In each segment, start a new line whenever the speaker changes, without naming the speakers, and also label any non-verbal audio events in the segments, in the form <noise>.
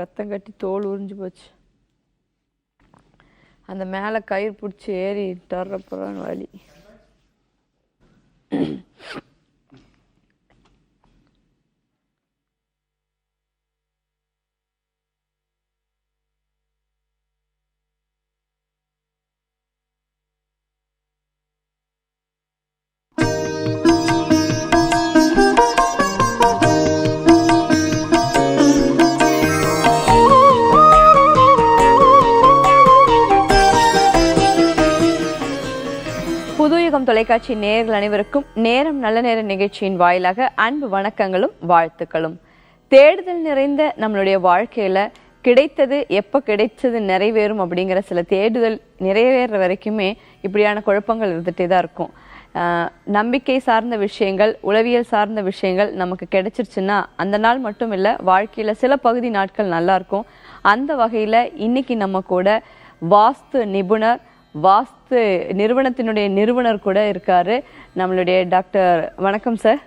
ரத்தம் கட்டி தோல் உறிஞ்சு போச்சு. அந்த மேலே கயிறு பிடிச்சி ஏறி தர்றப்புறம் வழி தொலைக்காட்சி நேர்கள் அனைவருக்கும் நேரம் நல்ல நேர நிகழ்ச்சியின் வாயிலாக அன்பு வணக்கங்களும் வாழ்த்துக்களும். தேடுதல் நிறைந்த நம்மளுடைய வாழ்க்கையில கிடைத்தது எப்ப கிடைச்சது நிறைவேறும் அப்படிங்கிற சில தேடுதல் நிறைவேற வரைக்குமே இப்படியான குழப்பங்கள் இருந்துகிட்டே தான் இருக்கும். நம்பிக்கை சார்ந்த விஷயங்கள் உளவியல் சார்ந்த விஷயங்கள் நமக்கு கிடைச்சிருச்சுன்னா அந்த நாள் மட்டும் இல்ல வாழ்க்கையில சில பகுதி நாட்கள் நல்லா இருக்கும். அந்த வகையில இன்னைக்கு நம்ம கூட வாஸ்து நிபுணர் வாஸ்து நிறுவனத்தினுடைய நிறுவனர் கூட இருக்காரு. நம்மளுடைய டாக்டர் வணக்கம் சார்.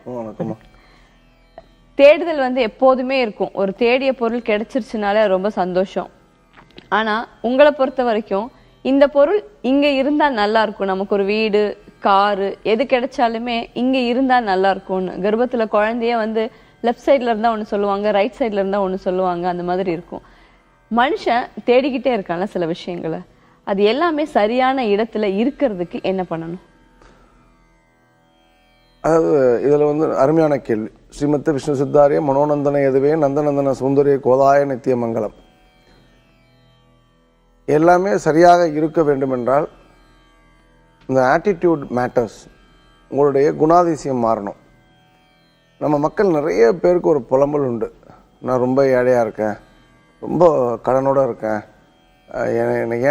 தேடுதல் வந்து எப்போதுமே இருக்கும். ஒரு தேடிய பொருள் கிடைச்சிருச்சுனாலே ரொம்ப சந்தோஷம். ஆனா உங்களை பொறுத்த வரைக்கும் இந்த பொருள் இங்க இருந்தா நல்லா இருக்கும். நமக்கு ஒரு வீடு காரு எது கிடைச்சாலுமே இங்க இருந்தா நல்லா இருக்கும்னு. கர்ப்பத்துல குழந்தைய வந்து லெஃப்ட் சைட்ல இருந்தா ஒண்ணு சொல்லுவாங்க ரைட் சைட்ல இருந்தா ஒண்ணு சொல்லுவாங்க அந்த மாதிரி இருக்கும். மனுஷன் தேடிக்கிட்டே இருக்கான்ல சில விஷயங்களை. அது எல்லாமே சரியான இடத்துல இருக்கிறதுக்கு என்ன பண்ணணும்?
அதாவது இதில் வந்து அருமையான கேள்வி. ஸ்ரீமத்த விஷ்ணு சித்தாரிய மனோநந்தன எதுவே நந்தநந்தன சுந்தரிய கோதாய நித்திய மங்கலம் எல்லாமே சரியாக இருக்க வேண்டுமென்றால் இந்த ஆட்டிடியூட் மேட்டர்ஸ் உங்களுடைய குணாதிசயம் மாறணும். நம்ம மக்கள் நிறைய பேருக்கு ஒரு புலம்பல் உண்டு. நான் ரொம்ப ஏழையாக இருக்கேன். ரொம்ப கடனோட இருக்கேன்.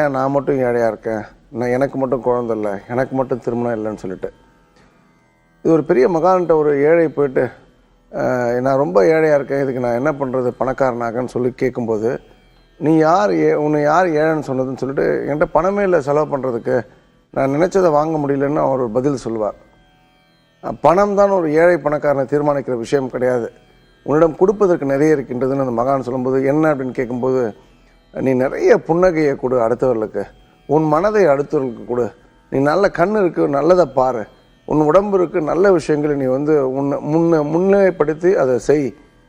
ஏன் நான் மட்டும் ஏழையாக இருக்கேன்? நான் எனக்கு மட்டும் குழந்தை இல்லை. எனக்கு மட்டும் திருமணம் இல்லைன்னு சொல்லிட்டு. இது ஒரு பெரிய மகான்கிட்ட ஒரு ஏழை போயிட்டு நான் ரொம்ப ஏழையாக இருக்கேன். இதுக்கு நான் என்ன பண்ணுறது பணக்காரனாகன்னு சொல்லி கேட்கும்போது நீ யார் ஏ உன்னை யார் ஏழைன்னு சொன்னதுன்னு சொல்லிட்டு என்கிட்ட பணமே இல்லை செலவு பண்ணுறதுக்கு நான் நினச்சதை வாங்க முடியலன்னு அவர் ஒரு பதில் சொல்லுவார். பணம் தான் ஒரு ஏழை பணக்காரனை தீர்மானிக்கிற விஷயம் கிடையாது. உன்னிடம் கொடுப்பதற்கு நிறைய இருக்கின்றதுன்னு அந்த மகான் சொல்லும்போது என்ன? அப்படின்னு கேட்கும்போது நீ நிறைய புன்னகையை கொடு அடுத்தவர்களுக்கு. உன் மனதை அடுத்தவர்களுக்கு கொடு. நீ நல்ல கண் இருக்கு நல்லதை பாரு. உன் உடம்பு இருக்கு நல்ல விஷயங்களை நீ வந்து உன்னை முன்ன முன்னிலைப்படுத்தி அதை செய்.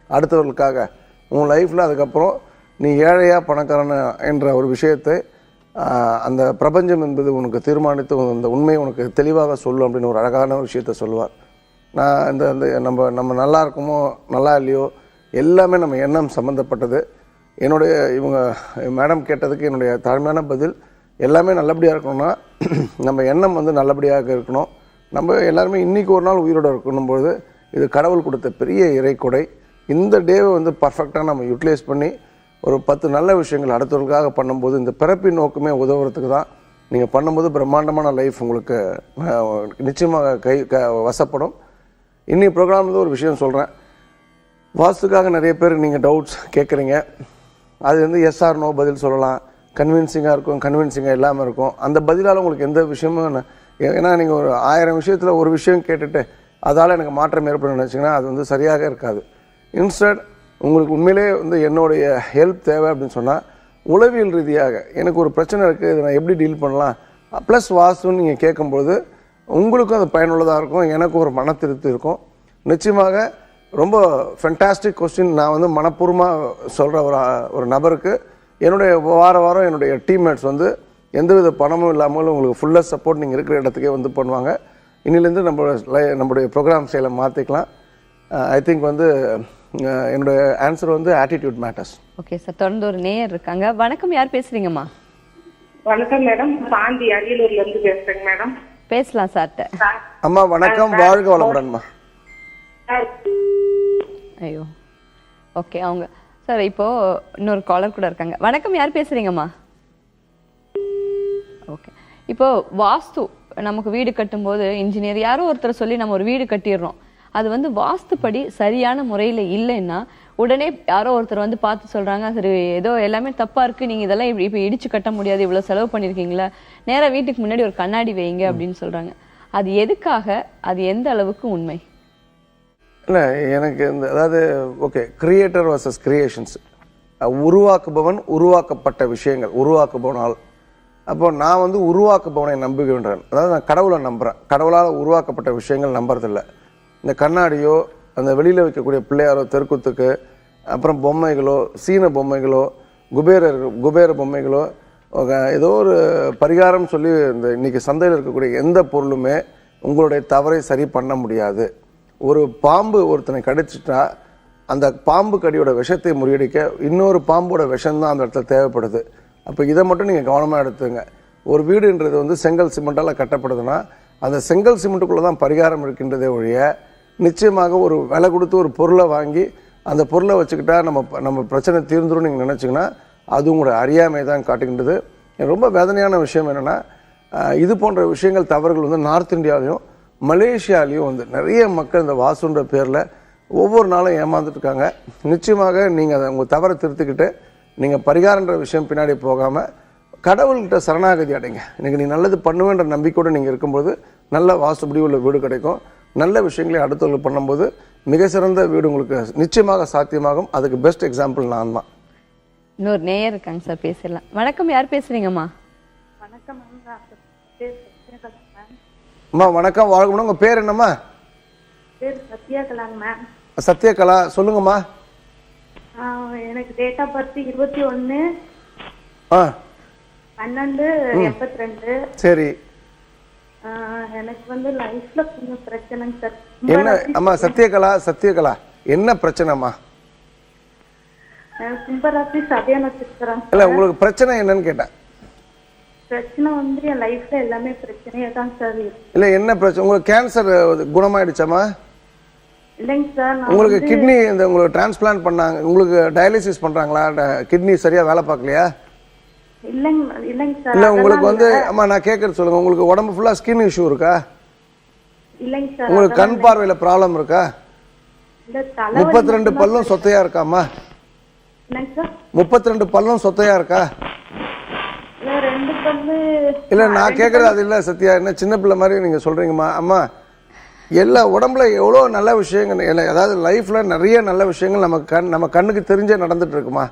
அடுத்தவர்களுக்காக. உன் லைஃப்பில் அதுக்கப்புறம் நீ ஏழையா பணக்காரன என்ற ஒரு விஷயத்தை அந்த பிரபஞ்சம் என்பது உனக்கு தீர்மானித்து அந்த உண்மையை உனக்கு தெளிவாக சொல்லும் அப்படின்னு ஒரு அழகான ஒரு விஷயத்த சொல்லுவார். நான் இந்த இந்த நம்ம நம்ம நல்லா இருக்குமோ நல்லா இல்லையோ எல்லாமே நம்ம எண்ணம் சம்மந்தப்பட்டது என்னுடைய இவங்க மேடம் கேட்டதுக்கு என்னுடைய தாழ்மையான பதில் எல்லாமே நல்லபடியாக இருக்கணும்னா <clears throat> நம்ம எண்ணம் வந்து நல்லபடியாக இருக்கணும். நம்ம எல்லாருமே இன்னைக்கு ஒரு நாள் உயிரோடு இருக்கணும்போது இது கடவுள் கொடுத்த பெரிய இறைக்கொடை. இந்த டேவை வந்து பர்ஃபெக்டாக நம்ம யூட்டிலைஸ் பண்ணி ஒரு பத்து நல்ல விஷயங்கள் அடுத்தவர்களுக்காக பண்ணும்போது இந்த பிறப்பின் நோக்கமே உதவுறதுக்கு தான் நீங்கள் பண்ணும்போது பிரம்மாண்டமான லைஃப் உங்களுக்கு நிச்சயமாக கை க வசப்படும். இன்னி வந்து ஒரு விஷயம் சொல்கிறேன் வாஸ்துக்காக நிறைய பேர் நீங்கள் டவுட்ஸ் கேட்குறீங்க அது வந்து எஸ்ஆர் நோ பதில் சொல்லலாம். கன்வின்சிங்காக இருக்கும் கன்வின்சிங்காக இல்லாமல் இருக்கும். அந்த பதிலால் உங்களுக்கு எந்த விஷயமும் ஏன்னா நீங்கள் ஒரு ஆயிரம் விஷயத்தில் ஒரு விஷயம் கேட்டுட்டு அதால் எனக்கு மாற்றம் ஏற்படும் நினச்சிங்கன்னா அது வந்து சரியாக இருக்காது. இன்ஸ்டட் உங்களுக்கு உண்மையிலே வந்து என்னுடைய ஹெல்ப் தேவை அப்படின்னு சொன்னால் உளவியல் ரீதியாக எனக்கு ஒரு பிரச்சனை இருக்குது இதை நான் எப்படி டீல் பண்ணலாம்? ப்ளஸ் வாஸ்துன்னு நீங்கள் கேட்கும்போது உங்களுக்கும் அது பயனுள்ளதாக இருக்கும் எனக்கும் ஒரு மன திருப்தி இருக்கும். நிச்சயமாக ரொம்ப ஃபென்டாஸ்டிக் கொஸ்டின் நான் வந்து மனப்பூர்வமாக சொல்கிற ஒரு ஒரு நபருக்கு என்னுடைய வார வாரம் என்னுடைய டீம்மேட்ஸ் வந்து எந்தவித பணமும் இல்லாமல் உங்களுக்கு ஃபுல்லாக சப்போர்ட் நீங்கள் இருக்கிற இடத்துக்கே வந்து பண்ணுவாங்க. இன்னிலேருந்து நம்மளோட லை- நம்மளுடைய ப்ரோக்ராம் செயலை மாற்றிக்கலாம் ஐ திங்க் வந்து அஹ், என்னுடைய ஆன்சர் வந்து ஆட்டிடியூட் மேட்டர்ஸ்
ஓகே சார் தொடர்ந்து ஒரு நேயர் இருக்காங்க. வணக்கம் யார் பேசுறீங்கம்மா?
வணக்கம் மேடம் சாந்தி அரியலூர்ல இருந்து பேசுறேங்க மேடம்
பேசலாம் சார்ட்ட
சார்,
அம்மா வணக்கம். வாழ்க வளமுடன்மா.
சார்,
ஐயோ. ஓகே அவங்க சார் இப்போ இன்னொரு காலர் கூட இருக்காங்க. வணக்கம் யார் பேசுறீங்கம்மா? ஓகே இப்போ வாஸ்து நமக்கு வீடு கட்டும்போது இன்ஜினியர் யாரோ ஒருத்தர் சொல்லி நம்ம ஒரு வீடு கட்டிடுறோம். அது வந்து வாஸ்துப்படி சரியான முறையில் இல்லைன்னா உடனே யாரோ ஒருத்தர் வந்து பார்த்து சொல்கிறாங்க சரி ஏதோ எல்லாமே தப்பாக இருக்குது நீங்கள் இதெல்லாம் இப்படி இப்போ இடித்து கட்ட முடியாது இவ்வளோ செலவு பண்ணியிருக்கீங்களா நேராக வீட்டுக்கு முன்னாடி ஒரு கண்ணாடி வைங்க அப்படின்னு சொல்கிறாங்க அது எதுக்காக? அது எந்த அளவுக்கு உண்மை?
இல்லை எனக்கு இந்த அதாவது ஓகே கிரியேட்டர் வர்சஸ் கிரியேஷன்ஸ் உருவாக்குபவன் உருவாக்கப்பட்ட விஷயங்கள் உருவாக்குபவனால். அப்போ நான் வந்து உருவாக்குபவனை நம்புகின்றேன். அதாவது நான் கடவுளை நம்புகிறேன் கடவுளால் உருவாக்கப்பட்ட விஷயங்கள் நம்புறதில்ல. இந்த கண்ணாடியோ அந்த வெளியில் வைக்கக்கூடிய பிள்ளையாரோ தெருக்கூத்துக்கு அப்புறம் பொம்மைகளோ சீன பொம்மைகளோ குபேரர் குபேர பொம்மைகளோ ஏதோ ஒரு பரிகாரம் சொல்லி இந்த இன்னைக்கு சந்தையில் இருக்கக்கூடிய எந்த பொருளுமே உங்களுடைய தவறை சரி பண்ண முடியாது. ஒரு பாம்பு ஒருத்தனை கடிச்சிட்டா அந்த பாம்பு கடியோட விஷத்தை முறியடிக்க இன்னொரு பாம்போட விஷம்தான் அந்த இடத்துல தேவைப்படுது. அப்போ இதை மட்டும் நீங்கள் கவனமாக எடுத்துங்க. ஒரு வீடுன்றது வந்து செங்கல் சிமெண்டால் கட்டப்படுதுன்னா அந்த செங்கல் சிமெண்ட்டுக்குள்ளே தான் பரிகாரம் இருக்கின்றதே ஒழிய நிச்சயமாக ஒரு விலை கொடுத்து ஒரு பொருளை வாங்கி அந்த பொருளை வச்சுக்கிட்டா நம்ம நம்ம பிரச்சனை தீர்ந்துடும் நீங்கள் நினச்சிங்கன்னா அது உங்களோட அறியாமை தான் காட்டுகின்றது. ரொம்ப வேதனையான விஷயம் என்னென்னா இது போன்ற விஷயங்கள் தவறுகள் வந்து நார்த் இந்தியாவிலையும் மலேசியாலையும் வந்து நிறைய மக்கள் இந்த வாசுன்ற பேரில் ஒவ்வொரு நாளும் ஏமாந்துட்டு இருக்காங்க. நிச்சயமாக நீங்கள் அதை உங்கள் தவறை திருத்திக்கிட்டு நீங்கள் பரிகாரன்ற விஷயம் பின்னாடி போகாமல் கடவுள்கிட்ட சரணாகதி அடைங்க. இன்னைக்கு நீ நல்லது பண்ணுவேன்ற நம்பிக்கையோடு நீங்கள் இருக்கும்போது நல்ல வாசுபடி உள்ள வீடு கிடைக்கும். நல்ல விஷயங்களை அடுத்தவர்கள் பண்ணும்போது மிக சிறந்த வீடு உங்களுக்கு நிச்சயமாக சாத்தியமாகும். அதுக்கு பெஸ்ட் எக்ஸாம்பிள் நான் தான்
இன்னொரு நேயர் இருக்காங்க சார் பேசிடலாம் வணக்கம் யார் பேசுறீங்கம்மா?
வணக்கம்
அம்மா வணக்கம். வாழ்க்கணும் உங்கள் பேர் என்னம்மா? சத்யகலா சொல்லுங்கம்மா.
எனக்கு டேட் ஆஃப் பர்த் இருபத்தி ஒன்று
ஆ.
பன்னெண்டு எண்பத்தி ரெண்டு
சரி.
எனக்கு வந்து லைஃப்ல கொஞ்சம் பிரச்சனைங்க சார்
என்ன? அம்மா சத்யகலா சத்யகலா என்ன பிரச்சனைம்மா?
கும்பராசி சதய நட்சத்திரம்
இல்லை உங்களுக்கு பிரச்சனை என்னன்னு கேட்டேன்.
பிரச்சனை வந்து என் லைஃப்ல எல்லாமே பிரச்சனையா தான் சார் இருக்கு.
இல்லை என்ன பிரச்சனை உங்களுக்கு கேன்சர் குணமாயிடுச்சாம்மா?
இல்லைங்க சார்
உங்களுக்கு கிட்னி இந்த உங்களுக்கு டிரான்ஸ்பிளான்ட் பண்ணாங்க உங்களுக்கு டயாலிசிஸ் பண்ணுறாங்களா கிட்னி சரியாக வேலை பார்க்கலையா?
இல்லைங்க இல்லைங்க சார்
இல்லை உங்களுக்கு வந்து அம்மா நான் கேட்குறது சொல்லுங்கள் உங்களுக்கு உடம்பு ஃபுல்லாக ஸ்கின் இஷ்யூ இருக்கா?
இல்லைங்க சார்
உங்களுக்கு கண் பார்வையில் ப்ராப்ளம் இருக்கா? முப்பத்தி ரெண்டு பல்லும் சொத்தையா
சார்
முப்பத்தி ரெண்டு பல்லும் சொத்தையா இருக்கா?
இல்ல
நான் கேட்குறது அது இல்லை சத்யா. என்ன சின்ன பிள்ளை மாதிரி நீங்கள் சொல்கிறீங்கம்மா அம்மா எல்லா உடம்புல எவ்வளோ நல்ல விஷயங்கள் இல்லை அதாவது லைஃப்பில் நிறைய நல்ல விஷயங்கள் நம்ம கண் நம்ம கண்ணுக்கு தெரிஞ்சே நடந்துட்டு இருக்குமா?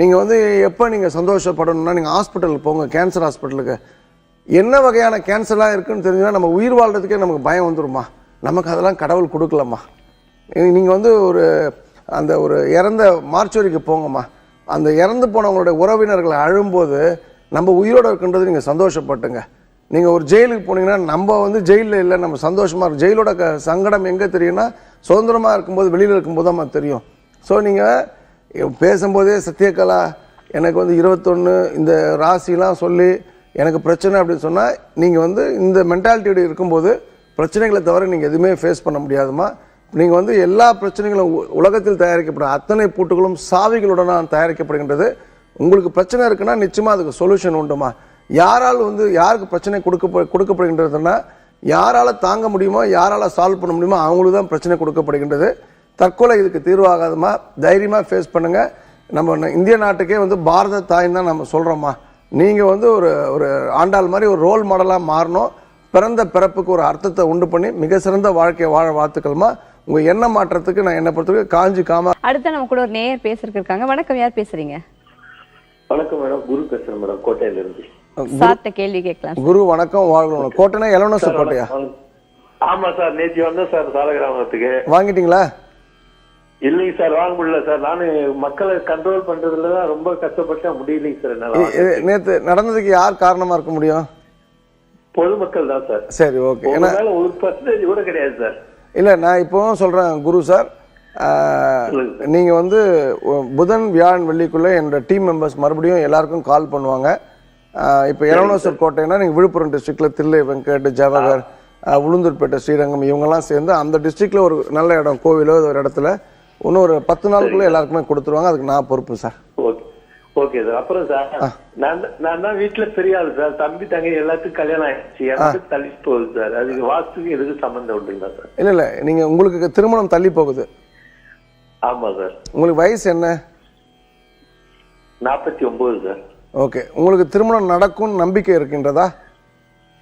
நீங்கள் வந்து எப்போ நீங்கள் சந்தோஷப்படணும்னா நீங்கள் ஹாஸ்பிட்டலுக்கு போங்க கேன்சர் ஹாஸ்பிட்டலுக்கு என்ன வகையான கேன்சர்லாம் இருக்குன்னு தெரிஞ்சுன்னா நம்ம உயிர் வாழ்றதுக்கே நமக்கு பயம் வந்துருமா? நமக்கு அதெல்லாம் கடவுள் கொடுக்கலம்மா. நீங்கள் வந்து ஒரு அந்த ஒரு இறந்த மார்ச்சுவரிக்கு போங்கம்மா. அந்த இறந்து போனவங்களுடைய உறவினர்கள் அழும்போது நம்ம உயிரோடு இருக்கின்றது நீங்கள் சந்தோஷப்பட்டுங்க. நீங்கள் ஒரு ஜெயிலுக்கு போனீங்கன்னா நம்ம வந்து ஜெயிலில் இல்லை நம்ம சந்தோஷமாக இருக்கும் ஜெயிலோட க சங்கடம் எங்கே தெரியும்னா சுதந்திரமாக இருக்கும்போது வெளியில் இருக்கும்போது தான் தெரியும். ஸோ நீங்கள் பேசும்போதே சத்யகலா எனக்கு வந்து இருபத்தொன்று இந்த ராசிலாம் சொல்லி எனக்கு பிரச்சனை அப்படின்னு சொன்னால் நீங்கள் வந்து இந்த மென்டாலிட்டியோட இருக்கும்போது பிரச்சனைகளை தவிர நீங்கள் எதுவுமே ஃபேஸ் பண்ண முடியாதுமா நீங்கள் வந்து எல்லா பிரச்சனைகளும் உ- உலகத்தில் தயாரிக்கப்படும் அத்தனை பூட்டுகளும் சாவிகளுடன் தயாரிக்கப்படுகின்றது. உங்களுக்கு பிரச்சனை இருக்குன்னா நிச்சயமாக அதுக்கு சொல்யூஷன் உண்டுமா? யாரால் வந்து யாருக்கு பிரச்சனை கொடுக்க கொடுக்கப்படுகின்றதுன்னா யாரால் தாங்க முடியுமோ யாரால் சால்வ் பண்ண முடியுமோ அவங்களுக்கு தான் பிரச்சனை கொடுக்கப்படுகின்றது. தற்கொலை இதுக்கு தீர்வாகாதுமா? தைரியமாக ஃபேஸ் பண்ணுங்கள் நம்ம இந்திய நாட்டுக்கே வந்து பாரத தாயின் தான் நம்ம சொல்கிறோம்மா நீங்கள் வந்து ஒரு ஒரு ஆண்டாள் மாதிரி ஒரு ரோல் மாடலாக மாறணும். பிறந்த பிறப்புக்கு ஒரு அர்த்தத்தை உண்டு பண்ணி மிக சிறந்த வாழ்க்கையை வாழ வாழ்த்துக்கள்மா. உங்கள் எண்ண மாற்றத்துக்கு நான் என்ன பொறுத்தவரைக்கும் காஞ்சி காமா
அடுத்த நம்ம கூட ஒரு நேயர் பேசுறதுக்கு இருக்காங்க. வணக்கம். யார் பேசுறீங்க?
வணக்கம் மேடம். குரு பேசுறேன் மேடம். கோட்டையில இருந்து
சார்ட்ட கேள்வி கேட்கலாம்
குரு வணக்கம். வாழ்க்கணும் கோட்டைனா எலவனஸ் கோட்டையா?
ஆமா சார். நேற்று வந்தேன் சார் சாலகிராமத்துக்கு.
வாங்கிட்டீங்களா?
இல்லைங்க சார் வாங்க முடியல சார். நானு மக்களை கண்ட்ரோல் பண்றதுல தான் ரொம்ப கஷ்டப்பட்டேன் முடியலைங்க சார் என்னால.
நேற்று நடந்ததுக்கு யார் காரணமாக இருக்க முடியும்?
பொதுமக்கள் தான் சார்.
சரி ஓகே. ஏன்னா
ஒரு பர்சன்டேஜ் கூட கிடையாது சார்.
இல்லை நான் இப்போவும் சொல்கிறேன் குரு சார். நீங்கள் வந்து புதன் வியாழன் வெள்ளிக்குள்ளே என்னோட டீம் மெம்பர்ஸ் மறுபடியும் எல்லாருக்கும் கால் பண்ணுவாங்க. இப்போ எலவனோசர் கோட்டைனா நீங்கள் விழுப்புரம் டிஸ்ட்ரிக்டில் தில்லை வெங்கட் ஜவஹர் உளுந்தூர்பேட்டை ஸ்ரீரங்கம் இவங்கெல்லாம் சேர்ந்து அந்த டிஸ்ட்ரிக்டில் ஒரு நல்ல இடம் கோவிலோ ஒரு இடத்துல இன்னும் ஒரு பத்து நாளுக்குள்ளே எல்லாருக்குமே கொடுத்துருவாங்க. அதுக்கு நான் பொறுப்பு சார்.
ஓகே. Okay sir. அப்புறம் சார் நான் நான் தான் வீட்டுல பெரிய ஆளு சார். தம்பி தங்கை எல்லாத்துக்கும் கல்யாணம் ஆயிடுச்சு. எனக்கு தள்ளி போகுது சார். அதுக்கு வாஸ்துக்கு எதுக்கு சம்மந்தம் உண்டுங்களா சார்.
இல்லை இல்லை. நீங்கள் உங்களுக்கு திருமணம் தள்ளி போகுது.
ஆமா சார்.
உங்களுக்கு வயசு என்ன?
நாற்பத்தி ஒன்பது சார்.
ஓகே. உங்களுக்கு திருமணம் நடக்கும்னு நம்பிக்கை இருக்கின்றதா?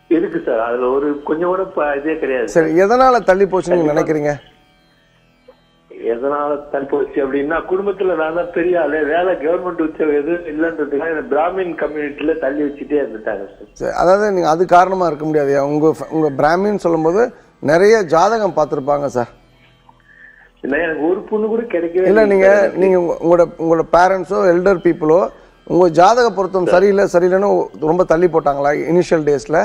இருக்கு சார். அதுல ஒரு கொஞ்சம் கூட ப- இதே கிடையாது
சரி. எதனால் தள்ளி போச்சுன்னு நீங்கள் நினைக்கிறீங்க?
எதனால தள்ளி போச்சு அப்படின்னா குடும்பத்துல நான் தான் பெரிய ஆளு. வேலை கவர்மெண்ட் உத்தியோகம் எதுவும் இல்லைன்றதுக்காக என்ன பிராமின் கம்யூனிட்டில தள்ளி வச்சுட்டே இருந்துட்டாங்க சார்.
சரி, அதாவது நீங்கள் அது காரணமாக இருக்க முடியாது உங்கள் உங்கள் பிராமின்னு சொல்லும்போது நிறைய ஜாதகம் பார்த்துருப்பாங்க சார்.
ஒரு பொண்ணு கூட கிடைக்கவே
இல்லை நீங்கள். நீங்கள் உங்களோட உங்களோட பேரண்ட்ஸோ எல்டர் பீப்புளோ உங்கள் ஜாதக பொருத்தம் சரியில்லை சரியில்லைன்னு ரொம்ப தள்ளி போட்டாங்களா இனிஷியல் டேஸில்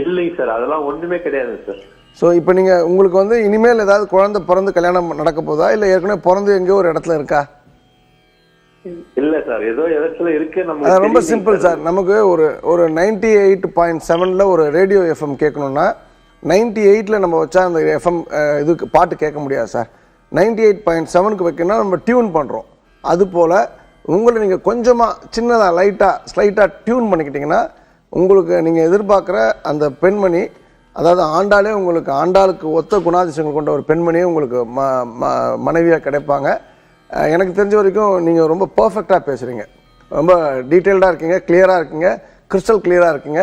இல்லைங்க சார் அதெல்லாம் ஒண்ணுமே கிடையாது சார்.
ஸோ இப்போ நீங்கள் உங்களுக்கு வந்து இனிமேல் ஏதாவது குழந்தை பிறந்து கல்யாணம் நடக்க போதா இல்லை ஏற்கனவே பிறந்து எங்கேயோ ஒரு இடத்துல இருக்கா?
இல்ல சார் ஏதோ இடத்துல இருக்கு நம்ம
ரொம்ப சிம்பிள் சார். நமக்கு ஒரு ஒரு நைன்டி எயிட் பாயிண்ட் செவனில் ஒரு ரேடியோ எஃப்எம் கேட்கணும்னா நைன்டி எயிட்டில் நம்ம வச்சா அந்த எஃப்எம் இதுக்கு பாட்டு கேட்க முடியாது சார். நைன்டி எயிட் பாயிண்ட் செவனுக்கு வைக்கணும்னா நம்ம டியூன் பண்ணுறோம் அதுபோல் உங்களை நீங்கள் கொஞ்சமாக சின்னதாக லைட்டாக ஸ்லைட்டாக டியூன் பண்ணிக்கிட்டிங்கன்னா உங்களுக்கு நீங்கள் எதிர்பார்க்குற அந்த பெண்மணி அதாவது ஆண்டாளே உங்களுக்கு ஆண்டாளுக்கு ஒத்த குணாதிசயங்கள் கொண்ட ஒரு பெண்மணியே உங்களுக்கு ம ம- மனைவியாக கிடைப்பாங்க. எனக்கு தெரிஞ்ச வரைக்கும் நீங்கள் ரொம்ப பர்ஃபெக்டாக பேசுகிறீங்க ரொம்ப டீட்டெயில்டாக இருக்கீங்க கிளியராக இருக்கீங்க கிறிஸ்டல் கிளியராக இருக்கீங்க.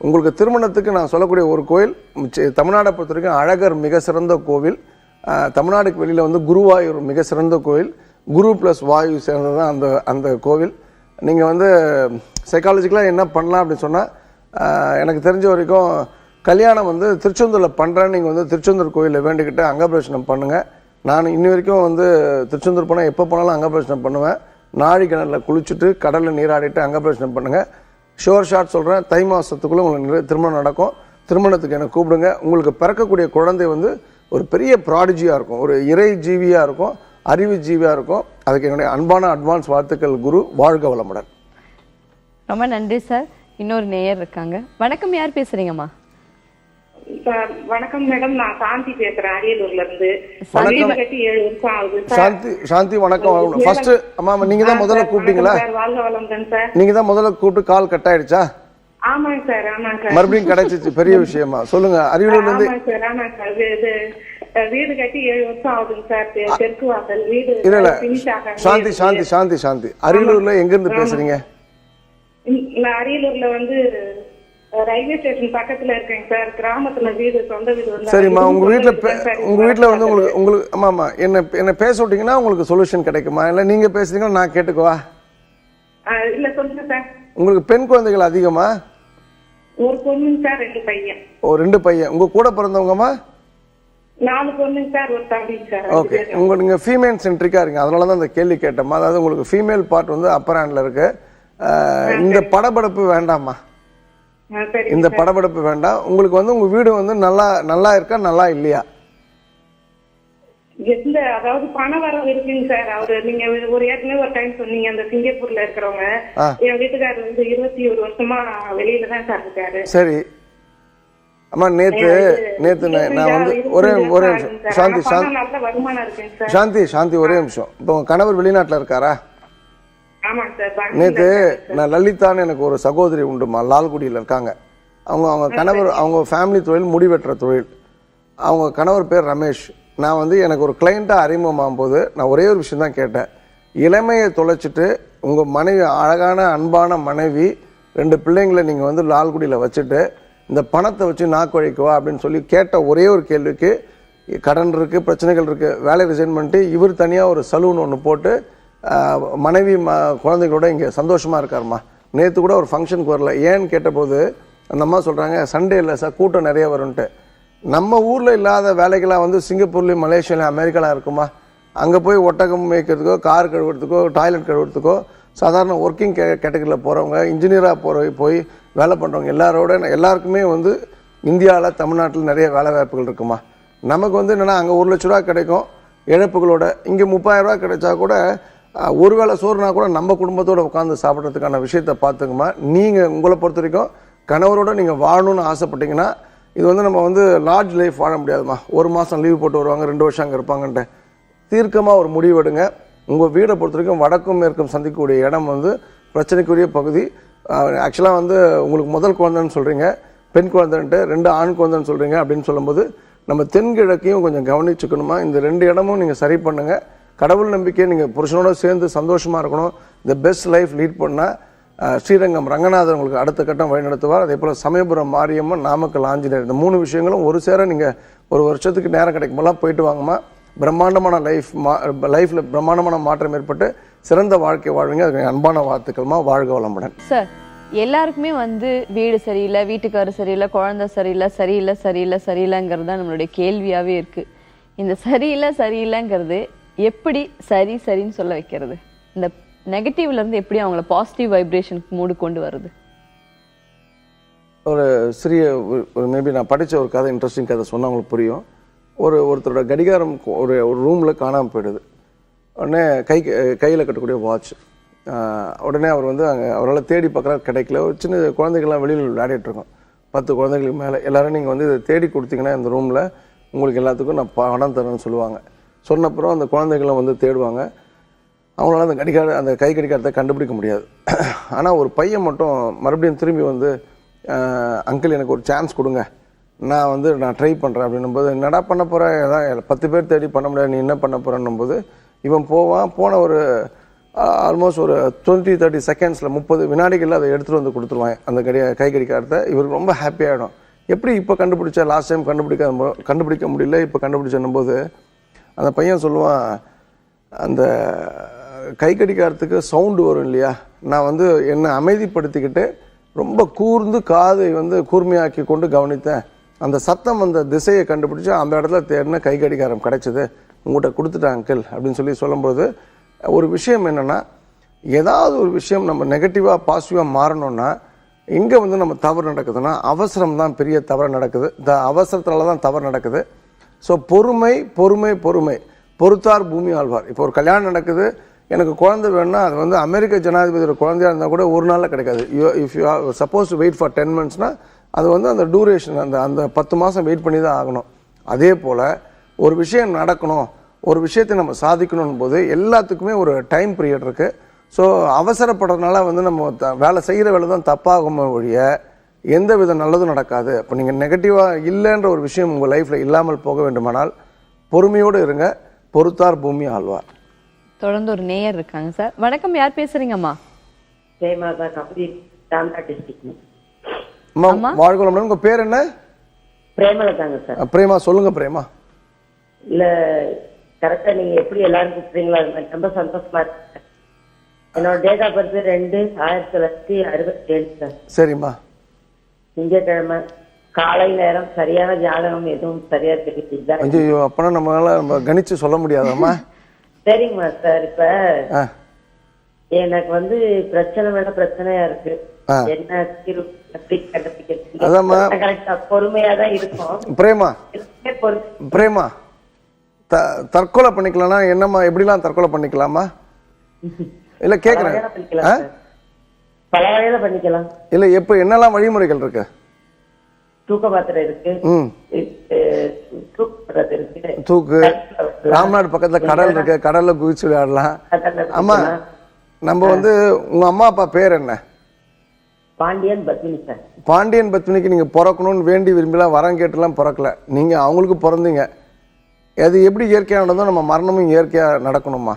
உங்களுக்கு திருமணத்துக்கு நான் சொல்லக்கூடிய ஒரு கோயில் தமிழ்நாடை பொறுத்த வரைக்கும் அழகர் மிக சிறந்த கோவில். தமிழ்நாடுக்கு வெளியில் வந்து குருவாயூர் மிக சிறந்த கோவில் குரு ப்ளஸ் வாயு சேர்ந்தது தான் அந்த அந்த கோவில். நீங்கள் வந்து சைக்காலஜிக்கலாக என்ன பண்ணலாம் அப்படின்னு சொன்னால் எனக்கு தெரிஞ்ச வரைக்கும் கல்யாணம் வந்து திருச்செந்தூரில் பண்ணுறேன்னு நீங்கள் வந்து திருச்செந்தூர் கோயிலில் வேண்டிக்கிட்டு அங்கபிரச்சனம் பண்ணுங்கள் நான் இன்னி வரைக்கும் வந்து திருச்செந்தூர் போனால் எப்போ போனாலும் அங்கபிரச்சனம் பண்ணுவேன். நாழி கிணறில் குளிச்சுட்டு கடலில் நீராடிட்டு அங்கபிரச்சனம் பண்ணுங்கள் ஷோர் ஷாட் சொல்கிறேன் தை மாதத்துக்குள்ளே உங்களுக்கு திருமணம் நடக்கும். திருமணத்துக்கு என்னை கூப்பிடுங்க. உங்களுக்கு பிறக்கக்கூடிய குழந்தை வந்து ஒரு பெரிய ப்ராடிஜியாக இருக்கும். ஒரு இறை ஜீவியாக இருக்கும். அறிவு ஜீவியாக இருக்கும். அதுக்கு என்னுடைய அன்பான அட்வான்ஸ் வாழ்த்துக்கள் குரு. வாழ்க வளமுடன்.
ரொம்ப நன்றி சார் இன்னொரு நேயர் இருக்காங்க. வணக்கம் யார்
பேசுகிறீங்கம்மா வணக்கம் மேடம் நான் சாந்தி பேசுறேன் அரியலூர்ல இருந்து கட்டி ஏழு வருஷம் ஆகுது
சாந்தி சாந்தி வணக்கம். ஃபர்ஸ்ட் அம்மா நீங்கள் தான் முதல்ல கூப்பிட்டீங்களா?
வாழ்க வளமுடன் சார்.
நீங்கள் தான் முதல்ல கூப்பிட்டு கால் கட் ஆயிடுச்சா?
ஆமாங்க சார் ஆமாங்க சார்.
மறுபடியும் கிடைச்சிச்சு பெரிய விஷயமா. சொல்லுங்க அரியலூர்லேருந்து.
ஆமாங்க சார் ஆமாங்க சார். இது- வீடு கட்டி ஏழு வருஷம் ஆகுதுங்க சார். தெற்கு வாசல் வீடு
இல்ல இல்ல. சாந்தி. சாந்தி சாந்தி சாந்தி. அரியலூர்ல எங்க இருந்து பேசுறீங்க?
நான் அரியலூர்ல வந்து ரயில்வே ஸ்டேஷன் பக்கத்துல இருக்கேங்க சார். கிராமத்துல வீடு சொந்த வீடு வந்து
சரிம்மா உங்க
சொந்த
வீட்ல
வீடு
பே-
தான் சார்.
உங்க வீட்ல வந்து உங்களுக்கு உங்களுக்கு ஆமா ஆமா என்ன என்ன பேச விட்டீங்கன்னா உங்களுக்கு சொல்யூஷன் கிடைக்குமா இல்ல நீங்க பேசுறீங்கன்னா நான் கேட்டுக்குவா?
இல்ல சொல்லுங்க சார்.
உங்களுக்கு பெண் குழந்தைகள் அதிகமா?
ஒரு பொண்ணுங்க சார் ரெண்டு பையன்.
ஓ ரெண்டு பையன். உங்க கூட பிறந்தவங்கம்மா?
நாலு பொண்ணுங்க சார் ஒரு தம்பிங்க சார்
ஓகே. உங்க நீங்க ஃபீமேல் சென்ட்ரிக்கா இருக்கீங்க அதனால தான் அந்த கேள்வி கேட்டோமா அதாவது உங்களுக்கு ஃபீமேல் பார்ட் வந்து அப்பர் ஹேண்ட்ல இருக்கு. இந்த படபடப்பு வேண்டாமா இந்த படபடப்பு வேண்டாம். உங்களுக்கு வந்து உங்க வீடு வந்து நல்லா நல்லா இருக்கா நல்லா இல்லையா?
எந்த அதாவது பண வரவு இருக்குங்க சார். அவரு நீங்க ஒரு ஏற்கனவே ஒரு டைம் சொன்னீங்க அந்த சிங்கப்பூர்ல இருக்கிறவங்க. என் வீட்டுக்காரர் வந்து இருபத்தி ஒரு வருஷமா வெளியில தான் சார் இருக்காரு.
சரி. அம்மா நேத்து நேத்து நான் வந்து ஒரே ஒரே நிமிஷம். சாந்தி சாந்தி.
வருமானம் இருக்குங்க
சாந்தி சாந்தி ஒரே நிமிஷம். இப்போ உங்க கணவர் வெளிநாட்டுல இருக்காரா? நேத்து நான் லலிதான்னு எனக்கு ஒரு சகோதரி உண்டுமா லால்குடியில் இருக்காங்க. அவங்க அவங்க கணவர் அவங்க ஃபேமிலி தொழில் முடிவெட்டுற தொழில். அவங்க கணவர் பேர் ரமேஷ். நான் வந்து எனக்கு ஒரு கிளைண்ட்டாக அறிமுகமாகும் போது நான் ஒரே ஒரு விஷயம் தான் கேட்டேன். இளமையை தொலைச்சிட்டு உங்கள் மனைவி அழகான அன்பான மனைவி ரெண்டு பிள்ளைங்களை நீங்கள் வந்து லால்குடியில் வச்சுட்டு இந்த பணத்தை வச்சு நாக்கு வழிக்குவா அப்படின்னு சொல்லி கேட்ட ஒரே ஒரு கேள்விக்கு கடன் இருக்குது பிரச்சனைகள் இருக்குது வேலை ரிசைன் பண்ணிட்டு இவர் தனியாக ஒரு சலூன் ஒன்று போட்டு மனைவி ம குழந்தைகளோட இங்கே சந்தோஷமாக இருக்காருமா நேற்று கூட ஒரு ஃபங்க்ஷனுக்கு வரல. ஏன்னு கேட்டபோது அந்த அம்மா சொல்கிறாங்க சண்டே இல்லை சார் கூட்டம் நிறைய வரும்ன்ட்டு. நம்ம ஊரில் இல்லாத வேலைகளாக வந்து சிங்கப்பூர்லேயும் மலேசியாலையும் அமெரிக்காலாம் இருக்குமா? அங்கே போய் ஒட்டகம் மேய்க்கிறதுக்கோ கார் கழுவுறதுக்கோ டாய்லெட் கழுவுறதுக்கோ சாதாரண ஒர்க்கிங் கே கேட்டகரியில் போகிறவங்க இன்ஜினியராக போகிற போய் வேலை பண்ணுறவங்க எல்லாரோட எல்லாருக்குமே வந்து இந்தியாவில் தமிழ்நாட்டில் நிறைய வேலை வாய்ப்புகள் இருக்குமா? நமக்கு வந்து என்னென்னா அங்கே ஒரு லட்ச ரூபா கிடைக்கும் இழப்புகளோட. இங்கே முப்பதாயிரம் ரூபா கிடைச்சா கூட ஒரு வேளை சோறுனா கூட நம்ம குடும்பத்தோட உட்காந்து சாப்பிட்றதுக்கான விஷயத்தை பார்த்துக்குமா நீங்கள் உங்களை பொறுத்த வரைக்கும் கணவரோட நீங்கள் வாழணும்னு ஆசைப்பட்டீங்கன்னா இது வந்து நம்ம வந்து லார்ஜ் லைஃப் வாழ முடியாதுமா ஒரு மாதம் லீவ் போட்டு வருவாங்க ரெண்டு வருஷம் அங்கே இருப்பாங்கன்ட்டு. தீர்க்கமாக ஒரு முடிவு எடுங்க. உங்கள் வீடை பொறுத்த வரைக்கும் வடக்கும் மேற்கும் சந்திக்கக்கூடிய இடம் வந்து பிரச்சனைக்குரிய பகுதி. ஆக்சுவலாக வந்து உங்களுக்கு முதல் குழந்தைன்னு சொல்கிறீங்க பெண் குழந்தைன்ட்டு ரெண்டு ஆண் குழந்தைன்னு சொல்கிறீங்க அப்படின்னு சொல்லும்போது நம்ம தென்கிழக்கையும் கொஞ்சம் கவனிச்சுக்கணுமா? இந்த ரெண்டு இடமும் நீங்கள் சரி பண்ணுங்கள் கடவுள் நம்பிக்கை நீங்கள் புருஷனோட சேர்ந்து சந்தோஷமாக இருக்கணும். இந்த பெஸ்ட் லைஃப் லீட் பண்ணால் ஸ்ரீரங்கம் ரங்கநாதர் உங்களுக்கு அடுத்த கட்டம் வழிநடத்துவார். அதே போல் சமயபுரம் மாரியம்மன் நாமக்கல் ஆஞ்சநேயர். இந்த மூணு விஷயங்களும் ஒரு சேர நீங்கள் ஒரு வருஷத்துக்கு நேரம் கிடைக்கும்போதெல்லாம் போயிட்டு வாங்கம்மா. பிரம்மாண்டமான லைஃப் மா லைஃப்பில் பிரம்மாண்டமான மாற்றம் ஏற்பட்டு சிறந்த வாழ்க்கை வாழ்வீங்க. அதுக்கு அன்பான வாழ்த்துக்கள்மா. வாழ்க வளமுடன்.
சார் எல்லாருக்குமே வந்து வீடு சரியில்லை வீட்டுக்காரர் சரியில்லை குழந்தை சரியில்லை சரியில்லை சரியில்லை சரியில்லைங்கிறது தான் நம்மளுடைய கேள்வியாகவே இருக்குது இந்த சரியில்லை சரியில்லைங்கிறது எப்படி சரி சரின்னு சொல்ல வைக்கிறது? இந்த நெகட்டிவ்ல இருந்து எப்படி அவங்கள பாசிட்டிவ் வைப்ரேஷனுக்கு மூடு கொண்டு வருது?
ஒரு சிறிய ஒரு- ஒரு மேபி நான் படித்த ஒரு கதை இன்ட்ரெஸ்டிங் கதை சொன்னா புரியும். ஒரு ஒருத்தரோட கடிகாரம் ஒரு ஒரு ரூமில் காணாமல் போயிடுது. உடனே கை கையில் கட்டக்கூடிய வாட்ச் உடனே அவர் வந்து அங்கே அவரால் தேடி பார்க்குறாரு கிடைக்கல. ஒரு சின்ன குழந்தைகள்லாம் வெளியில் விளையாடிட்டுருக்கோம் பத்து குழந்தைகளுக்கு மேலே. எல்லோரும் நீங்கள் வந்து இதை தேடி கொடுத்தீங்கன்னா இந்த ரூமில் உங்களுக்கு எல்லாத்துக்கும் நான் பணம் தரேன்னு சொல்லுவாங்க. சொன்னப்புறம் அந்த குழந்தைகளை வந்து தேடுவாங்க. அவங்களால அந்த கடிகார அந்த கை கடிகாரத்தை கண்டுபிடிக்க முடியாது. <clears throat> ஆனால் ஒரு பையன் மட்டும் மறுபடியும் திரும்பி வந்து அங்கிள் எனக்கு ஒரு சான்ஸ் கொடுங்க. நான் வந்து நான் ட்ரை பண்ணுறேன் அப்படின்னும்போது என்னடா பண்ண போகிறேன் ஏதாவது பத்து பேர் தேடி பண்ண முடியாது. நீ என்ன பண்ண போகிறேன்னும் போது இவன் போவான். போன ஒரு ஆல்மோஸ்ட் ஒரு டுவெண்ட்டி தேர்ட்டி செகண்ட்ஸில் முப்பது வினாடிகளில் அதை எடுத்துகிட்டு வந்து கொடுத்துருவான். அந்த கடி கை கடிகாரத்தை. இவருக்கு ரொம்ப ஹாப்பி ஆகிடும் எப்படி இப்போ கண்டுபிடிச்சா? லாஸ்ட் டைம் கண்டுபிடிக்க கண்டுபிடிக்க முடியல. இப்போ கண்டுபிடிச்சன்னும் போது அந்த பையன் சொல்லுவான் அந்த கை கடிக்காரத்துக்கு சவுண்டு வரும் இல்லையா? நான் வந்து என்னை அமைதிப்படுத்திக்கிட்டு ரொம்ப கூர்ந்து காதை வந்து கூர்மையாக்கி கொண்டு கவனித்தேன். அந்த சத்தம் அந்த திசையை கண்டுபிடிச்சி அந்த இடத்துல தேடின கை கடிகாரம் கிடைச்சது. உங்கள்கிட்ட கொடுத்துட்டேன் அங்கிள் அப்படின்னு சொல்லி சொல்லும்போது ஒரு விஷயம் என்னென்னா ஏதாவது ஒரு விஷயம் நம்ம நெகட்டிவாக பாசிட்டிவாக மாறணும்னா இங்கே வந்து நம்ம தவறு நடக்குதுன்னா அவசரம் தான் பெரிய தவறு நடக்குது. இந்த அவசரத்தினால தான் தவறு நடக்குது. ஸோ பொறுமை பொறுமை பொறுமை. பொறுத்தார் பூமி ஆழ்வார். இப்போ ஒரு கல்யாணம் நடக்குது எனக்கு குழந்தை வேணும்னா அது வந்து அமெரிக்க ஜனாதிபதியோட குழந்தையா இருந்தால் கூட ஒரு நாளில் கிடைக்காது. You if you suppose to wait for ten மந்த்ஸ்னால் அது வந்து அந்த டூரேஷன் அந்த அந்த பத்து மாதம் வெயிட் பண்ணி தான் ஆகணும். அதே போல் ஒரு விஷயம் நடக்கணும் ஒரு விஷயத்தை நம்ம சாதிக்கணும் போது எல்லாத்துக்குமே ஒரு டைம் பீரியட் இருக்குது ஸோ அவசரப்படுறதுனால வந்து நம்ம த- வேலை செய்கிற வேலை தான் தப்பாகுமே ஒழிய எந்த வித நல்லதும் நடக்காது. அப்போ நீங்கள் நெகட்டிவாக இல்லைன்ற ஒரு விஷயம் உங்கள் லைஃப்பில் இல்லாமல் போக வேண்டுமானால் பொறுமையோடு இருங்க. பொறுத்தார் பூமி ஆழ்வார்.
தொடர்ந்து ஒரு நேயர் இருக்காங்க சார். வணக்கம் யார் பேசுறீங்கம்மா?
ஜெயமாதா கபடி தாந்தா டிஸ்ட்ரிக்ட்
அம்மா வாழ்க வளமுடன். உங்கள் பேர் என்ன?
பிரேமலதாங்க சார்.
பிரேமா சொல்லுங்க பிரேமா.
இல்ல கரெக்டா நீங்க எப்படி எல்லாரும் கூப்பிடுறீங்களோ அது மாதிரி. ரொம்ப சந்தோஷமா இருக்கு. என்னோட டேட் ஆஃப் பர்த் ரெண்டு ஆயிரத்தி தொள்ளாயிரத்தி அறுபத்தி ஏழு சார்.
சரிம்மா.
திங்கட்கிழமை காலை நேரம் சரியான ஜாதகம் எதுவும் சரியா தெரியல
ஐயோ அப்பனா நம்மளால நம்ம கணிச்சு சொல்ல முடியாதம்மா? <laughs>
சரிங்கம்மா சார் இப்ப எனக்கு வந்து பிரச்சனை மேல பிரச்சனையா இருக்கு. என்ன பொறுமையா தான் இருக்கும்.
பிரேமா. பிரேமா. த தற்கொலை பண்ணிக்கலாம்னா என்னம்மா எப்படிலாம் தற்கொலை பண்ணிக்கலாமா? <laughs> இல்லை
பல பல வகையில பண்ணிக்கலாம்.
இல்லை எப்போ என்னெல்லாம் வழிமுறைகள் இருக்கு?
தூக்க மாத்திரை இருக்கு.
தூக்கு ராம்நாடு பக்கத்துல கடல் இருக்கு. கடல்ல குதிச்சு விளையாடலாம்.
குதிக்கலாம்.
நம்ம வந்து உங்க அம்மா அப்பா பேர் என்ன?
பாண்டியன் பத்மினி சார்.
பாண்டியன் பத்மினிக்கு நீங்க பிறக்கணும்னு வேண்டி விரும்பிலாம் வரம் கேட்டுலாம் பிறக்கல. நீங்க அவங்களுக்கு பிறந்தீங்க. அது எப்படி இயற்கையானதோ நம்ம மரணமும் இயற்கையா நடக்கணுமா?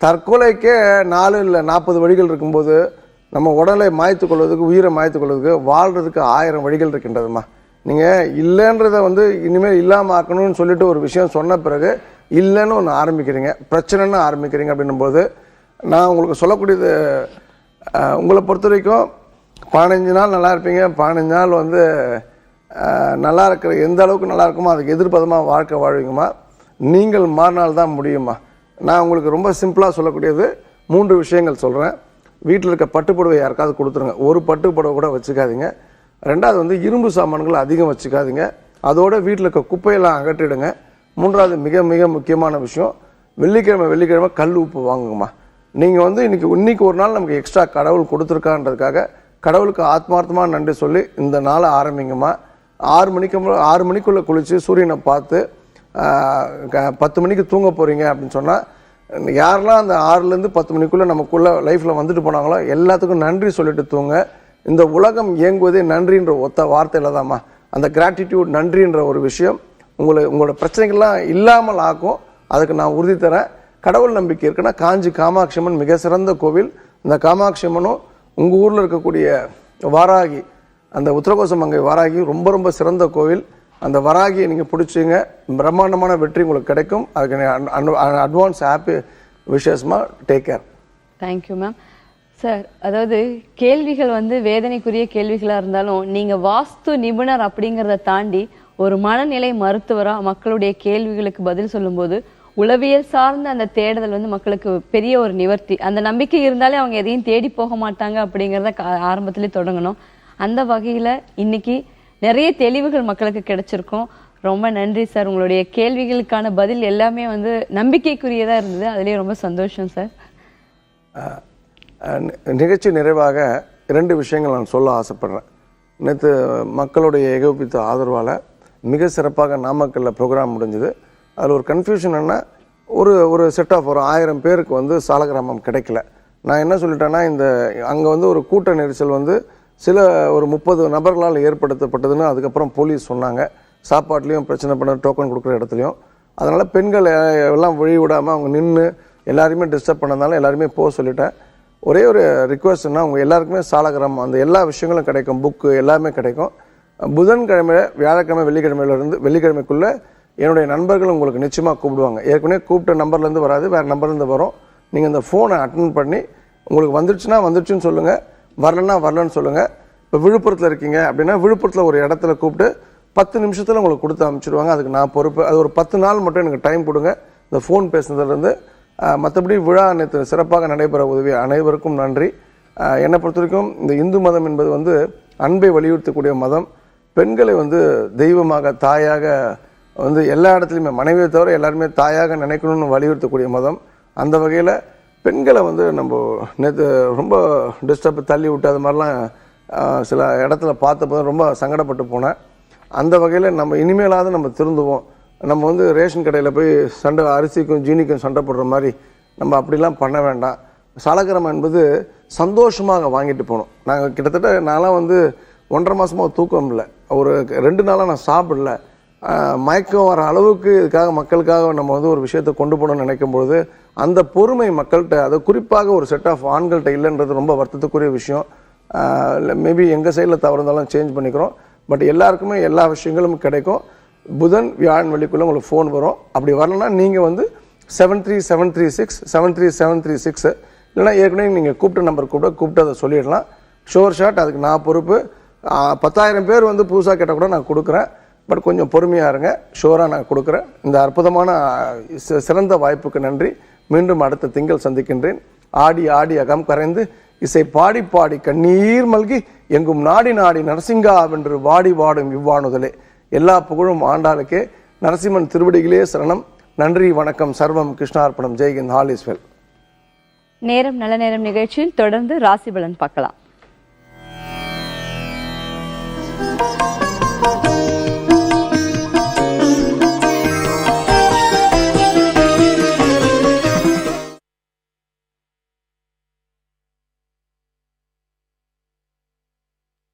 தற்கொலைக்கே நாலு இல்லை நாற்பது வழிகள் இருக்கும்போது நம்ம உடலை மாய்த்து கொள்வதற்கு உயிரை மாய்த்து கொள்வதற்கு வாழ்கிறதுக்கு ஆயிரம் வழிகள் இருக்கின்றதுமா? நீங்கள் இல்லைன்றத வந்து இனிமேல் இல்லாமல் ஆக்கணும்னு சொல்லிட்டு ஒரு விஷயம் சொன்ன பிறகு இல்லைன்னு ஒன்று ஆரம்பிக்கிறீங்க. பிரச்சனைன்னு ஆரம்பிக்கிறீங்க அப்படின்னும் போது நான் உங்களுக்கு சொல்லக்கூடியது உங்களை பொறுத்த வரைக்கும் பதினஞ்சு நாள் நல்லா இருப்பீங்க. பதினஞ்சு நாள் வந்து நல்லா இருக்கிற எந்த அளவுக்கு நல்லா இருக்குமோ அதுக்கு எதிர்ப்பதமாக வாழ்க்கை வாழ்வீங்கம்மா? நீங்கள் மாறினால் தான் முடியுமா? நான் உங்களுக்கு ரொம்ப சிம்பிளாக சொல்லக்கூடியது மூன்று விஷயங்கள் சொல்கிறேன் வீட்டில் இருக்க பட்டுப்புடவை யாருக்காவது கொடுத்துருங்க. ஒரு பட்டுப்புடவை கூட வச்சுக்காதீங்க. ரெண்டாவது வந்து இரும்பு சாமான்கள் அதிகம் வச்சுக்காதீங்க. அதோட வீட்டில் இருக்க குப்பையெல்லாம் அகற்றிடுங்க. மூன்றாவது மிக மிக முக்கியமான விஷயம் வெள்ளிக்கிழமை வெள்ளிக்கிழமை கல் உப்பு வாங்குங்கம்மா. நீங்கள் வந்து இன்னைக்கு இன்னைக்கு ஒரு நாள் நமக்கு எக்ஸ்ட்ரா கடவுள் கொடுத்துருக்கான்றதுக்காக கடவுளுக்கு ஆத்மார்த்தமாக நன்றி சொல்லி இந்த நாளை ஆரம்பிங்கம்மா. ஆறு மணிக்கு ஆறு மணிக்குள்ளே குளித்து சூரியனை பார்த்து க- பத்து மணிக்கு தூங்க போகிறீங்க அப்படின்னு சொன்னால் யாரெல்லாம் அந்த ஆறுலேருந்து பத்து மணிக்குள்ளே நமக்குள்ளே லைஃப்பில் வந்துட்டு போனாங்களோ எல்லாத்துக்கும் நன்றி சொல்லிட்டு தூங்க. இந்த உலகம் இயங்குவதே நன்றின்ற ஒத்த வார்த்தையில் தாம்மா அந்த கிராட்டிடியூட் நன்றின்ற ஒரு விஷயம் உங்களை உங்களோட பிரச்சனைகள்லாம் இல்லாமல் ஆக்கும். அதுக்கு நான் உறுதி தரேன். கடவுள் நம்பிக்கை இருக்குன்னா காஞ்சி காமாட்சி அம்மன் மிக சிறந்த கோவில். இந்த காமாட்சி அம்மனும் உங்கள் ஊரில் இருக்கக்கூடிய வாராகி அந்த உத்தரகோசம் அங்கே வாராகி ரொம்ப ரொம்ப சிறந்த கோவில். அந்த வராகியை நீங்கள் பிடிச்சிங்க. பிரம்மாண்டமான வெற்றி உங்களுக்கு கிடைக்கும். அதுக்கு advance happy விஷயஸ்மா take care
thank you ma'am sir அதாவது கேள்விகள் வந்து வேதனைக்குரிய கேள்விகளாக இருந்தாலும் நீங்கள் வாஸ்து நிபுணர் அப்படிங்கிறத தாண்டி ஒரு மனநிலை மருத்துவராக மக்களுடைய கேள்விகளுக்கு பதில் சொல்லும்போது உளவியல் சார்ந்த அந்த தேடுதல் வந்து மக்களுக்கு பெரிய ஒரு நிவர்த்தி. அந்த நம்பிக்கை இருந்தாலே அவங்க எதையும் தேடி போக மாட்டாங்க அப்படிங்கிறத கா- ஆரம்பத்திலே தொடங்கணும். அந்த வகையில் இன்னைக்கு நிறைய தெளிவுகள் மக்களுக்கு கிடைச்சிருக்கும். ரொம்ப நன்றி சார். உங்களுடைய கேள்விகளுக்கான பதில் எல்லாமே வந்து நம்பிக்கைக்குரியதாக இருந்தது. அதுலேயே ரொம்ப சந்தோஷம் சார்.
நிகழ்ச்சி நிறைவாக இரண்டு விஷயங்கள் நான் சொல்ல ஆசைப்படுறேன். நேற்று மக்களுடைய ஏகோபித்த ஆதரவால் மிக சிறப்பாக நாமக்கல்லில் ப்ரோக்ராம் முடிஞ்சது. அதில் ஒரு கன்ஃபியூஷன் என்ன ஒரு ஒரு செட் ஆஃப் ஒரு ஆயிரம் பேருக்கு வந்து சாலகிராமம் கிடைக்கல. நான் என்ன சொல்லிட்டேன்னா இந்த அங்கே வந்து ஒரு கூட்ட நெரிசல் வந்து சில ஒரு முப்பது நபர்களால் ஏற்படுத்தப்பட்டதுன்னு அதுக்கப்புறம் போலீஸ் சொன்னாங்க. சாப்பாட்லேயும் பிரச்சனை பண்ண டோக்கன் கொடுக்குற இடத்துலையும். அதனால் பெண்கள் எல்லாம் வழி விடாமல் அவங்க நின்று எல்லாருமே டிஸ்டர்ப் பண்ணதுனால எல்லாருமே போக சொல்லிட்டேன். ஒரே ஒரு ரிக்வஸ்ட்னா அவங்க எல்லாருக்குமே சாலகிராமம் அந்த எல்லா விஷயங்களும் கிடைக்கும். புக்கு எல்லாமே கிடைக்கும். புதன்கிழமை வியாழக்கிழமை வெள்ளிக்கிழமையிலேருந்து வெள்ளிக்கிழமைக்குள்ளே என்னுடைய நண்பர்கள் உங்களுக்கு நிச்சயமாக கூப்பிடுவாங்க. ஏற்கனவே கூப்பிட்ட நம்பர்லேருந்து வராது வேறு நம்பர்லேருந்து வரும். நீங்கள் இந்த ஃபோனை அட்டன் பண்ணி உங்களுக்கு வந்துடுச்சுன்னா வந்துடுச்சுன்னு சொல்லுங்கள் வரலன்னா வரலன்னு சொல்லுங்கள் இப்போ விழுப்புரத்தில் இருக்கீங்க அப்படின்னா விழுப்புரத்தில் ஒரு இடத்துல கூப்பிட்டு பத்து நிமிஷத்தில் உங்களுக்கு கொடுத்து அனுப்பிச்சிடுவாங்க அதுக்கு நான் பொறுப்பு. அது ஒரு பத்து நாள் மட்டும் எனக்கு டைம் கொடுங்க. இந்த ஃபோன் பேசுனதுலேருந்து மற்றபடி விழா நேற்று சிறப்பாக நடைபெற உதவிய அனைவருக்கும் நன்றி. என்னை பொறுத்த வரைக்கும் இந்த இந்து மதம் என்பது வந்து அன்பை வலியுறுத்தக்கூடிய மதம். பெண்களை வந்து தெய்வமாக தாயாக வந்து எல்லா இடத்துலையுமே மனைவியை தவிர எல்லாருமே தாயாக நினைக்கணும்னு வலியுறுத்தக்கூடிய மதம். அந்த வகையில் பெண்களை வந்து நம்ம நேற்று ரொம்ப டிஸ்டர்ப் தள்ளி விட்டு அது மாதிரிலாம் சில இடத்துல பார்த்தப்போ ரொம்ப சங்கடப்பட்டு போனேன். அந்த வகையில் நம்ம இனிமேலாவது நம்ம திருந்துவோம். நம்ம வந்து ரேஷன் கடையில் போய் சண்டை அரிசிக்கும் ஜீனிக்கும் சண்டை போடுற மாதிரி நம்ம அப்படிலாம் பண்ண வேண்டாம். சலகரம் என்பது சந்தோஷமாக வாங்கிட்டு போகணும். நாங்கள் கிட்டத்தட்ட நான்லாம் வந்து ஒன்றரை மாதமாக தூக்கம் இல்லை ஒரு ரெண்டு நாளாக நான் சாப்பிடல. மயக்கம் வர அளவுக்கு இதுக்காக மக்களுக்காக நம்ம வந்து ஒரு விஷயத்தை கொண்டு போகணும்னு நினைக்கும் பொழுது அந்த பொறுமை மக்கள்கிட்ட அது குறிப்பாக ஒரு செட் ஆஃப் ஆண்கள்கிட்ட இல்லைன்றது ரொம்ப வருத்தத்துக்குரிய விஷயம். மேபி எங்கள் சைடில் தவறுந்தாலும் சேஞ்ச் பண்ணிக்கிறோம். பட் எல்லாருக்குமே எல்லா விஷயங்களும் கிடைக்கும். புதன் வியாழன் வெள்ளிக்குள்ள உங்களுக்கு ஃபோன் வரும். அப்படி வரலன்னா நீங்கள் வந்து seven three seven three six seven three seven three six இல்லைனா ஏற்கனவே நீங்கள் கூப்பிட்ட நம்பர் கூப்பிட்டு கூப்பிட்டு அதை சொல்லிடலாம். ஷோர் ஷாட் அதுக்கு நான் பொறுப்பு. பத்தாயிரம் பேர் வந்து புதுசாக கேட்டால் கூட நான் கொடுக்குறேன். பட் கொஞ்சம் பொறுமையாக இருங்க. ஷோராக நான் கொடுக்குறேன். இந்த அற்புதமான சிறந்த வாய்ப்புக்கு நன்றி. மீண்டும் அடுத்த திங்கள் சந்திக்கின்றேன். ஆடி ஆடி அகம் கரைந்து இசை பாடி பாடி கண்ணீர் மல்கி எங்கும் நாடி நாடி நரசிங்கா வென்று வாடி வாடும் இவ்வாணுதலே எல்லா புகழும் ஆண்டாளுக்கே. நரசிம்மன் திருவடிகளே சரணம். நன்றி வணக்கம். சர்வம் கிருஷ்ணார்ப்பணம் ஜெய்கிந்த் ஹால் இஸ் வெல்
நேரம் நல்ல நேரம் நிகழ்ச்சியில் தொடர்ந்து ராசி பலன் பார்க்கலாம்.